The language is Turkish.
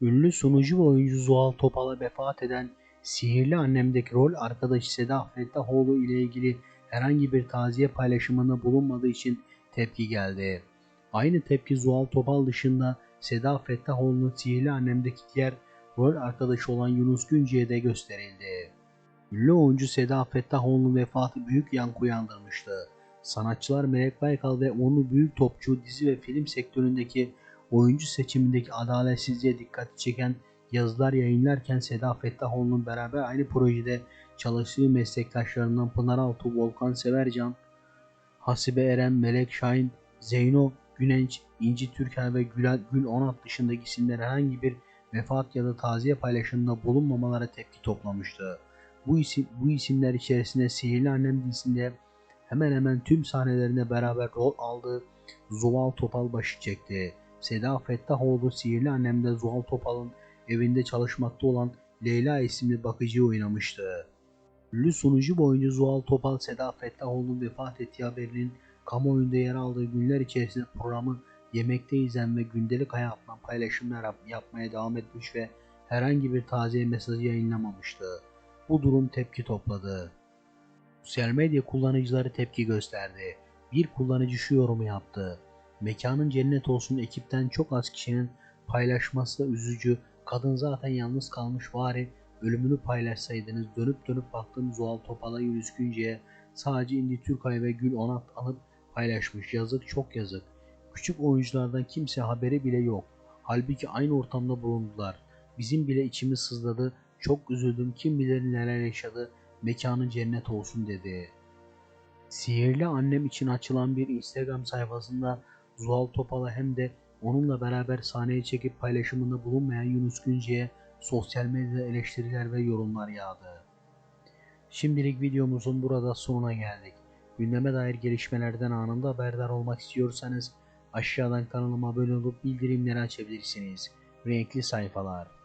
Ünlü sunucu ve oyuncu Zuhal Topal'a vefat eden Sihirli Annem'deki rol arkadaşı Seda Fettahoğlu ile ilgili herhangi bir taziye paylaşımında bulunmadığı için tepki geldi. Aynı tepki Zuhal Topal dışında Seda Fettahoğlu'nun Sihirli Annem'deki diğer rol arkadaşı olan Yunus Günce'ye de gösterildi. Ünlü oyuncu Seda Fettahoğlu'nun vefatı büyük yankı uyandırmıştı. Sanatçılar Melek Baykal ve onu büyük topçu dizi ve film sektöründeki oyuncu seçimindeki adaletsizliğe dikkati çeken yazılar yayınlarken Seda Fettahoğlu'nun beraber aynı projede çalıştığı meslektaşlarından Pınar Altuğ, Volkan Severcan, Hasibe Eren, Melek Şahin, Zeyno Günenç, İnci Türker ve Gül, Gül Onat dışındaki isimler herhangi bir vefat ya da taziye paylaşımında bulunmamalara tepki toplamıştı. Bu, isim, bu isimler içerisinde Sihirli Annem dizisinde hemen hemen tüm sahnelerinde beraber rol aldığı Zuhal Topal başı çekti. Seda Fettahoğlu Sihirli Annem'de Zuhal Topal'ın evinde çalışmakta olan Leyla isimli bakıcıyı oynamıştı. Ünlü sunucu ve oyuncu Zuhal Topal Seda Fettahoğlu'nun vefat ettiği haberinin kamuoyunda yer aldığı günler içerisinde programı yemekte izlen ve gündelik hayatından paylaşımlar yap- yapmaya devam etmiş ve herhangi bir taziye mesajı yayınlamamıştı. Bu durum tepki topladı. Sosyal medya kullanıcıları tepki gösterdi. Bir kullanıcı şu yorumu yaptı. Mekanın cennet olsun ekipten çok az kişinin paylaşması üzücü. Kadın zaten yalnız kalmış bari ölümünü paylaşsaydınız dönüp dönüp baktım Zuhal Topal'a Yunus Günce'ye sadece İndi Türkay ve Gül Onat alıp paylaşmış. Yazık çok yazık. Küçük oyunculardan kimse haberi bile yok. Halbuki aynı ortamda bulundular. Bizim bile içimiz sızladı. Çok üzüldüm. Kim bilir neler yaşadı. Mekanın cennet olsun dedi. Sihirli Annem için açılan bir Instagram sayfasında Zuhal Topal'a hem de onunla beraber sahneye çekip paylaşımında bulunmayan Yunus Günce'ye sosyal medyada eleştiriler ve yorumlar yağdı. Şimdilik videomuzun burada sonuna geldik. Gündeme dair gelişmelerden anında haberdar olmak istiyorsanız aşağıdan kanalıma abone olup bildirimleri açabilirsiniz. Renkli sayfalar.